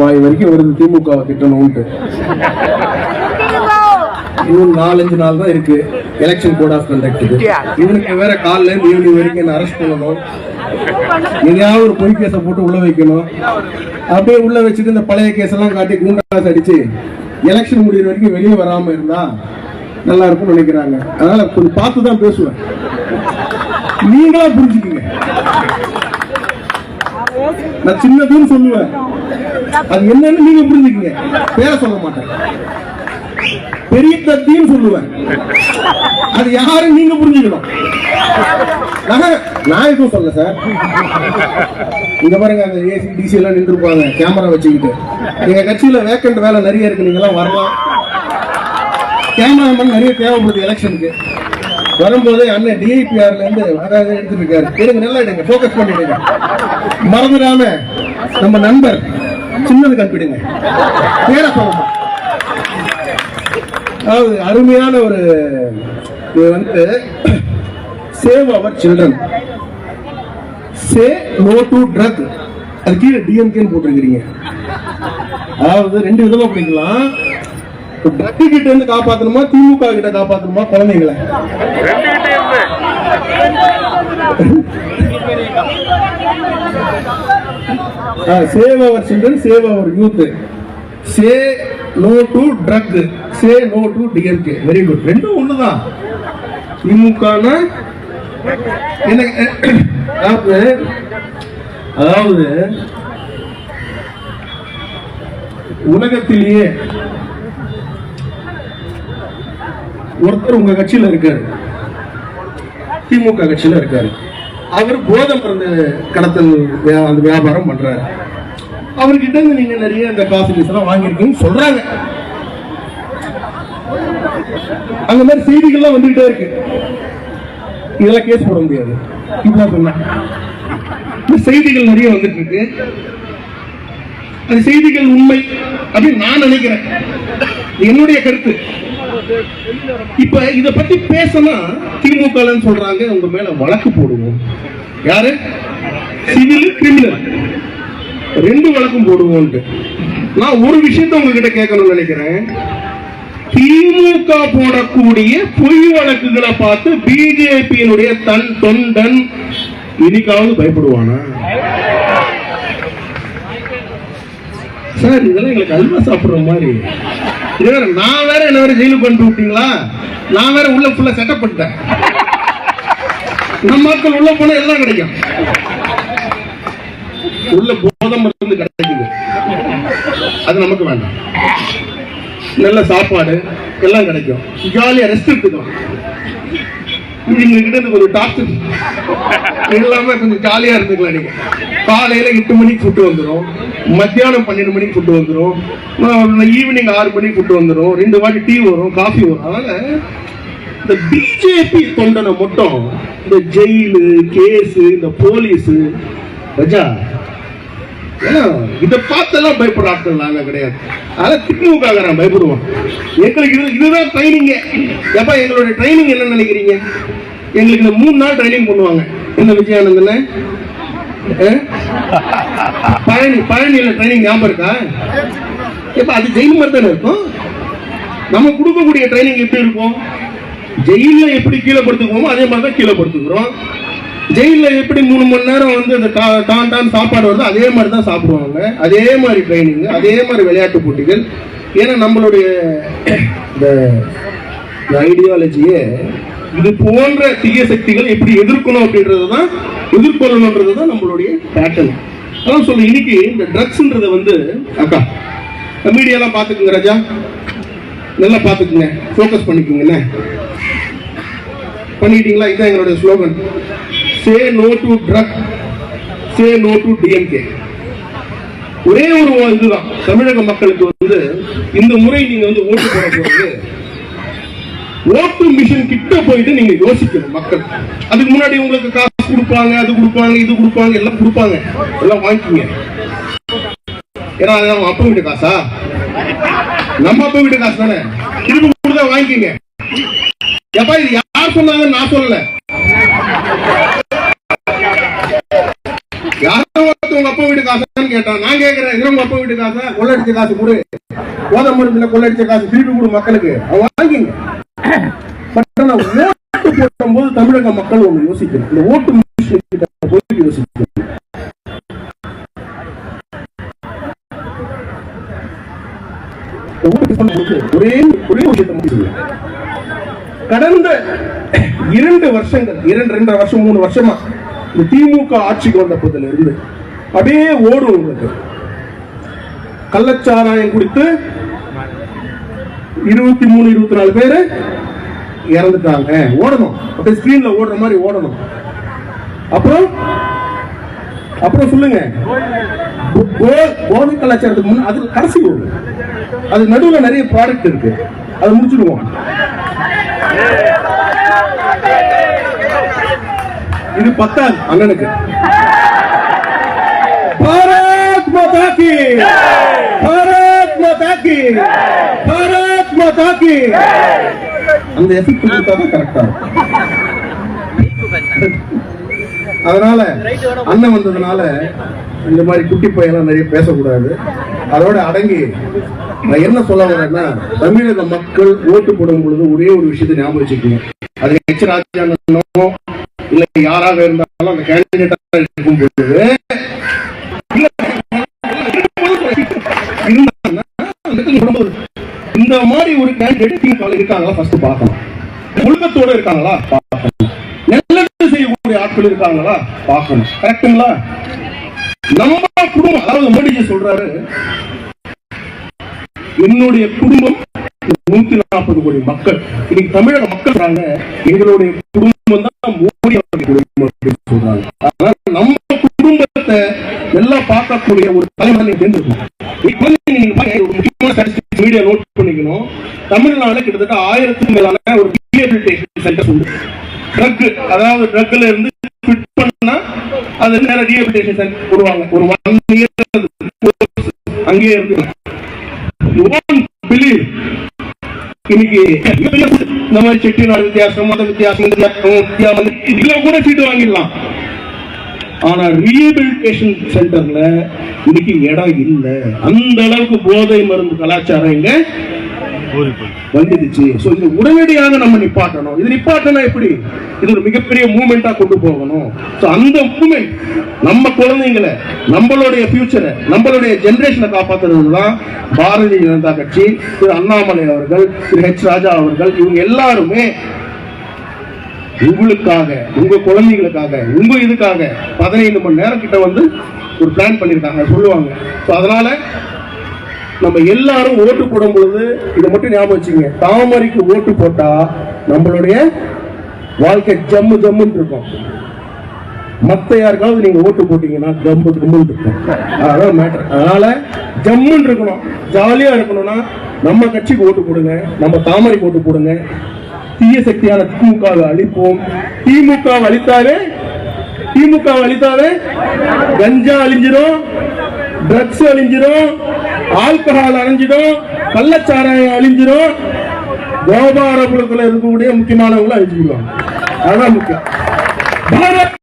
வாய் வரைக்கும் வருது திமுக திட்டணும்ட்டு இன்னும் நாலஞ்சு நாள் தான் இருக்கு. எலெக்ஷன் கோட் ஆஃப் கண்டக்ட் இவனுக்கு வேற காலைல இருந்து ஈவினிங் வரைக்கும் என்ன அரெஸ்ட் பண்ணணும்? எதையாவது ஒரு பொய் கேஸை போட்டு உள்ள வைக்கணும். அப்படியே உள்ள வச்சுட்டு இந்த பழைய கேஸ் எல்லாம் காட்டி குண்டாஸ் அடிச்சு எலெக்ஷன் முடியிற வரைக்கும் வெளியே வராம இருந்தா நல்லா இருக்கும்னு நினைக்கிறாங்க. அதனால கொஞ்சம் பார்த்து தான் பேசுவேன். நீங்களா புரிஞ்சுக்கீங்க. நான் சின்னதுன்னு சொல்லுவேன். அது என்னன்னு நீங்க புரிஞ்சுக்கீங்க. பேர சொல்ல மாட்டேன். பெரிய தத்தின்னு சொல்லுவேன். அது யாரும் நீங்க புரிஞ்சுக்கணும். நான் நான் எதுவும் சொல்ல சார் இங்க பாருங்க அந்த ஏசி டிசி எல்லாம் நின்று இருப்பாங்க கேமரா வச்சுக்கிட்டு. எங்க கட்சியில வேக்கண்ட் வேலை நிறைய இருக்கு நீங்க எல்லாம் வரலாம். கேமராமேன் நிறைய தேவைப்படுது எலெக்ஷனுக்கு வரும்போது அண்ணன் டிஐபிஆர்ல இருந்து அதாவது எடுத்துட்டு இருக்காரு எடுங்க நல்லா எடுங்க ஃபோக்கஸ் பண்ணிடுங்க. மறந்துடாம நம்ம நண்பர் சின்னது அனுப்பிடுங்க பேர சொல்லணும் அதாவது அருமையான ஒரு இது வந்து save our children say no to drug அது கீழே டிஎம்கேன்னு போட்டிருக்கிறீங்க. அதாவது ரெண்டு விதமா பண்ணிக்கலாம் ட்ரக்கு கிட்ட இருந்து காப்பாத்தணுமா? திமுக கிட்ட காப்பாத்தணுமா? குழந்தைங்களை. Save our children save our youth say no to drug. Say no to DMK. Very good ரெண்டும் ஒண்ணுதான். திமுகனா? என்ன அதாவது அதாவது உலகத்திலேயே ஒருத்தர் உங்க கட்சியில இருக்காரு. திமுக கட்சியில இருக்காரு. அவர் போதை மருந்து கடத்தல் வியா- அந்த வியாபாரம் பண்றாரு. அவர்கிட்ட இருந்து நீங்க நிறைய இந்த காசு எல்லாம் வாங்கியிருக்கீங்கன்னு சொல்றாங்க. அந்த மாதிரி செய்திகள்லாம் வந்துகிட்டே இருக்கு. இதெல்லாம் கேஸ் போட முடியாது. இப்படிதான் சொன்னேன். செய்திகள் நிறைய வந்துட்டு இருக்கு. அந்த செய்திகள் உண்மை அப்படின்னு நான் நினைக்கிறேன். என்னுடைய கருத்து. இப்ப இத பத்தி பேசினா திமுக சொல்றாங்க உங்க மேல வழக்கு போடுவோம். யாரு? Civil criminal. ரெண்டு வழக்கும் போடுவோம்ட்டு. நான் ஒரு விஷயத்த உங்ககிட்ட கேட்கணும்னு நினைக்கிறேன். திமுக போடக்கூடிய பொய் வழக்குகளை பார்த்து பிஜேபியினுடைய தன் தொண்டன் இன்னைக்காவது பயப்படுவானா? சார் இதெல்லாம் எங்களுக்கு அல்வா சாப்பிடுற மாதிரி. இது வேற நான் வேற என்ன வேற ஜெயிலுக்கு கொண்டு விட்டீங்களா? நான் வேற உள்ள ஃபுல்லா செட்டப் பண்ணிட்டேன். நம்ம மக்கள் உள்ள போனா எல்லாம் கிடைக்கும். உள்ள போதம் மருந்து கிடைக்குது. அது நமக்கு வேண்டாம். நல்ல சாப்பாடு எல்லாம் கிடைக்கும். ஜாலியா ரெஸ்ட் எடுத்துக்கலாம் இவங்க கிட்ட இருந்து ஒரு டாக்டர் இல்லாம கொஞ்சம் ஜாலியா இருந்துக்கலாம் நீங்க. காலையில எட்டு மணிக்கு ஃபுட்டு வந்துடும் மத்தியானம் பன்னெண்டு மணிக்கு ஃபுட்டு வந்துடும் ஈவினிங் ஆறு மணிக்கு ஃபுட்டு வந்துடும் ரெண்டு வாட்டி டீ வரும் காஃபி வரும். அதனால இந்த பிஜேபி தொண்டனை மட்டும் இந்த ஜெயிலு கேஸு இந்த போலீஸ் ரஜா ஏன்னா இதை பார்த்தெல்லாம் பயப்படுற ஆட்கள் நாங்க கிடையாது. அதனால் திமுக நான் பயப்படுவோம் எங்களுக்கு இது இதுதான் ட்ரைனிங்கு எப்ப எங்களுடைய ட்ரைனிங் என்ன நினைக்கிறீங்க? எங்களுக்கு இந்த மூணு நாள் ட்ரைனிங் பண்ணுவாங்க. என்ன விஜயானந்தன்? பழனி பழனியில் ட்ரைனிங் ஞாபகம் இருக்கா? எப்ப அது ஜெயில் மாதிரி தானே இருக்கும்? நம்ம கொடுக்கக்கூடிய ட்ரைனிங் எப்படி இருக்கும்? ஜெயிலில் எப்படி கீழே படுத்துக்குவோமோ அதே மாதிரி தான் கீழே படுத்துக்கிறோம் ஜெயிலில் எப்படி மூணு மணி நேரம் வந்து இந்த டா- டான் டான் சாப்பாடு வருதோ அதே மாதிரி தான் சாப்பிடுவாங்க. அதே மாதிரி ட்ரைனிங் அதே மாதிரி விளையாட்டு போட்டிகள். ஏன்னா நம்மளுடைய இந்த ஐடியாலஜியே இது போன்ற தீய சக்திகள் எப்படி எதிர்க்கணும் அப்படின்றது தான் எதிர்கொள்ளணுன்றது தான் நம்மளுடைய பேட்டர்ன் அதான் சொல்ல இன்னைக்கு இந்த ட்ரக்ஸ்ன்றத வந்து அக்கா மீடியாலாம் பார்த்துக்குங்க ராஜா. நல்லா பார்த்துக்குங்க ஃபோக்கஸ் பண்ணிக்கோங்கண்ணே பண்ணிட்டீங்களா? இதுதான் எங்களுடைய slogan say no to drug say no to DMK ஒரே ஒரு இதுதான். தமிழக மக்களுக்கு வந்து இந்த முறை நீங்க வந்து ஓட்டு போட போறது ஓட்டு மிஷின் கிட்ட போயிட்டு நீங்க யோசிக்கணும் மக்கள். அதுக்கு முன்னாடி உங்களுக்கு காசு கொடுப்பாங்க அது கொடுப்பாங்க இது கொடுப்பாங்க எல்லாம் கொடுப்பாங்க. எல்லாம் வாங்கிக்கோங்க. ஏன்னா அது அப்பா வீட்டு காசா? நம்ம அப்பா வீட்டு காசு தானே? திருப்பி கொடுத்தா வாங்கிக்கோங்க. எப்பா இது யார் சொன்னாங்க? நான் சொல்லல. யாரோ உங்க அப்பா வீட்டு காசான்னு கேட்டான் நான் கேட்கிறேன் இது உங்க அப்பா வீட்டு காசா? கொள்ளடிச்ச காசு கொடு. போதை மருந்துல கொள்ளடிச்ச காசு திருப்பி கொடு மக்களுக்கு. அவன் வாங்கிங்க ஆனா ஓட்டு போடும்போது தமிழக மக்கள் ஒண்ணு யோசிக்கணும். இந்த ஓட்டு மிஷின் கிட்ட போய் யோசிக்கணும். ஒரே ஒரே விஷயத்தை கடந்த இரண்டு வருஷங்கள் இரண்டு ரெண்டரை வருஷம் மூணு வருஷமா இந்த திமுக ஆட்சிக்கு வந்தப்பதுல இருந்து அப்படியே ஓடும் உங்களுக்கு. கள்ளச்சாராயம் குடித்து இருபத்தி மூணு இருபத்தி நாலு பேரு இறந்துட்டாங்க. ஓடணும். அப்படியே ஸ்கிரீன்ல ஓடுற மாதிரி ஓடணும். அப்புறம்? அப்புறம் சொல்லுங்க. போ- போதை கலாச்சாரத்துக்கு முன்ன அது கடைசி ஒண்ணு அது நடுவுல நிறைய ப்ராடக்ட் இருக்கு. அதை முடிச்சிடுவோம். இது பத்தாது அண்ணனுக்கு. பாரத் மாதா கி. பாரத் மாதா கி. பாரத் மாதா கி. அந்த எஃபெக்ட் கொடுத்தா தான் கரெக்டா அதனால அண்ணன் வந்ததுனால இந்த மாதிரி குட்டி பையெல்லாம் நிறைய பேசக்கூடாது அதோட அடங்கி நான் என்ன சொல்ல வரேன்னா தமிழக மக்கள் ஓட்டு போடும் பொழுது ஒரே ஒரு விஷயத்தை ஞாபகம் வச்சுக்கோங்க அது எச் ராஜானோ இல்ல யாராக இருந்தாலும் அந்த கேண்டிடேட்டா இருக்கும் பொழுது இருந்தாங்கன்னா இந்த மாதிரி ஒரு கேண்டிடேட் திமுக இருக்காங்களா ஃபர்ஸ்ட் பார்க்கணும். ஒழுக்கத்தோட இருக்காங்களா? பார்க்கணும். நல்லது செய்யக்கூடிய ஆட்கள் இருக்காங்களா? பார்க்கணும். கரெக்டுங்களா நம்ம குடும்பம் அதாவது மோடிஜி சொல்றாரு என்னுடைய குடும்பம் நூத்தி நாற்பது கோடி மக்கள். இன்னைக்கு தமிழக மக்கள் சொல்றாங்க எங்களுடைய குடும்பம் தான் மோடி அவர்கள் குடும்பம் அப்படின்னு சொல்றாங்க. அதனால நம்ம குடும்பத்தை எல்லாம் பார்க்கக்கூடிய ஒரு தலைவர் நீங்க தேர்ந்தெடுக்கணும் இப்ப வந்து நீங்க முக்கியமான மீடியா நோட் பண்ணிக்கணும். தமிழ்நாடு கிட்டத்தட்ட ஆயிரத்துக்கு மேலான ஒரு ரீஹபிலிட்டேஷன் சென்டர் உண்டு. ட்ரக் அதாவது ட்ரக்ல இருந்து ஃபிட் பண்ணா அது நேரம் ரீஹபிலிட்டேஷன் சென்டர் போடுவாங்க ஒரு ஒன் இயர் அங்கேயே இருக்கு. You இன்னைக்கு இந்த மாதிரி செட்டிநாடு வித்தியாசம் மத வித்தியாசம் வித்தியாசம், வித்தியாசம் இதுல கூட சீட்டு வாங்கிடலாம். ஆனா ரீஹபிலிட்டேஷன் சென்டர்ல இன்னைக்கு இடம் இல்ல. அந்த அளவுக்கு போதை மருந்து கலாச்சாரம் இங்க வந்துடுச்சு. சோ இது உடனடியாக நம்ம நிப்பாட்டணும். இது நிப்பாட்டணும் எப்படி? இது ஒரு மிகப்பெரிய மூமெண்டா கொண்டு போகணும். சோ அந்த மூமெண்ட் நம்ம குழந்தைங்களை நம்மளுடைய ஃபியூச்சரை நம்மளுடைய ஜெனரேஷனை காப்பாத்துறது தான் பாரதிய ஜனதா கட்சி திரு அண்ணாமலை அவர்கள் திரு ஹெச் ராஜா அவர்கள் இவங்க எல்லாருமே உங்களுக்காக உங்க குழந்தைகளுக்காக உங்க இதுக்காக பதினைந்து மணி நேரம் கிட்ட வந்து ஒரு பிளான் பண்ணிருக்காங்க சொல்லுவாங்க. ஸோ அதனால நம்ம எல்லாரும் ஓட்டு போடும் பொழுது இதை மட்டும் ஞாபகம் வச்சுங்க தாமரைக்கு ஓட்டு போட்டா நம்மளுடைய வாழ்க்கை ஜம்மு ஜம்முன்னு இருக்கும். மத்த யாருக்காவது நீங்க ஓட்டு போட்டீங்கன்னா ஜம்மு ஜம்முன்னு இருக்கும். அதான் மேட்டர் அதனால ஜம்முன்னு இருக்கணும். ஜாலியா இருக்கணும்னா நம்ம கட்சிக்கு ஓட்டு போடுங்க நம்ம தாமரைக்கு ஓட்டு போடுங்க. தீய சக்தியான திமுகவை அழிப்போம். திமுக அழித்தாலே திமுக அழித்தாலே கஞ்சா அழிஞ்சிடும் ட்ரக்ஸ் அழிஞ்சிடும் ஆல்கஹால் அழிஞ்சிடும் கள்ளச்சாராயம் அழிஞ்சிடும் கோபாரபுரத்தில் இருக்கக்கூடிய முக்கியமானவங்களும் அழிஞ்சுக்கலாம் அதான் முக்கியம்.